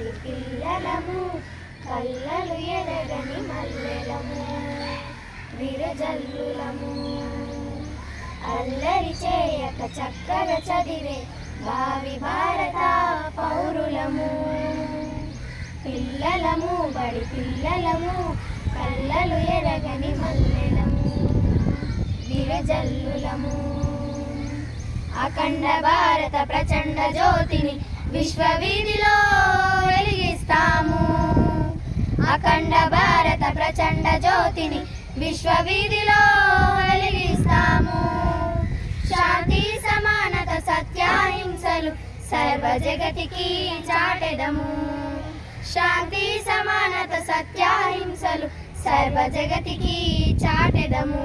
కలి పిల్లలము కళ్ళలు ఎదగని మల్లెలము విరజల్లులము. అల్లరి చేయక చక్కగా చదివే భావి భారత పౌరులము. పిల్లలము బడి పిల్లలము కళ్ళలు ఎరగని మల్లెలము విరజల్లులము. అఖండ భారత ప్రచండ జ్యోతిని విశ్వవీధిలో అఖండ భారత ప్రచండ జ్యోతిని విశ్వవీధిలో వెలిగిస్తాము. శాంతి సమానత సత్యాహింసలు సర్వ జగతికి చాటెదము. శాంతి సమానత సత్యాహింసలు సర్వ జగతికి చాటెదము.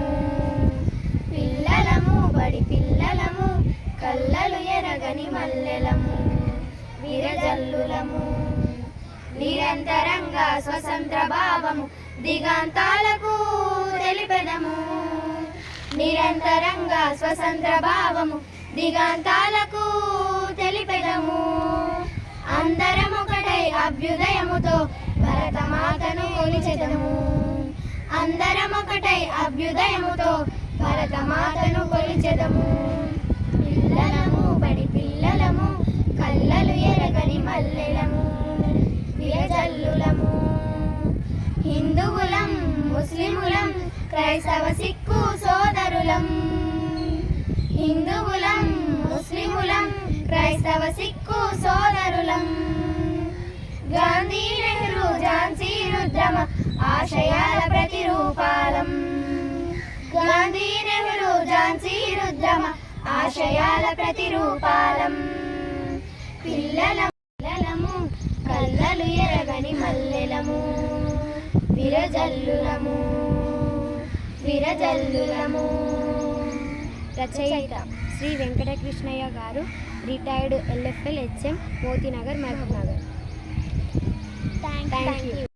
పిల్లలము బడి పిల్లలము కళ్ళలు ఎరగని మల్లెలము విరజల్లులము. నిరంతరంగా స్వతంత్ర భావము దిగాంతాలకు తెలిపెదము. నిరంతరంగా స్వతంత్ర భావము దిగాంతాలకు తెలిపెదము. అందరం ఒకటై అభ్యుదయముతో భరతమాతను కొలిచెదము. అందరం ఒకటై అభ్యుదయముతో భరతమాతను కొలిచెదము. క్రైస్తవ సిక్కు సోదరులం. హిందువులం ముస్లిములం క్రైస్తవ సిక్కు సోదరులం. గాంధీ నెహ్రూ ఝాన్సీ రుద్రమ ఆశయాల ప్రతిరూపాలం. గాంధీ నెహ్రూ ఝాన్సీ రుద్రమ ఆశయాల ప్రతిరూపాలం. పిల్లల పిల్లలము కళ్ళలు ఎరగని మల్లెలము విరజల్లులము. విరజల్లులము. రచయిత Shri Venkatakrishnaiah garu retired LFL HM Motinagar Mahabub Nagar thank you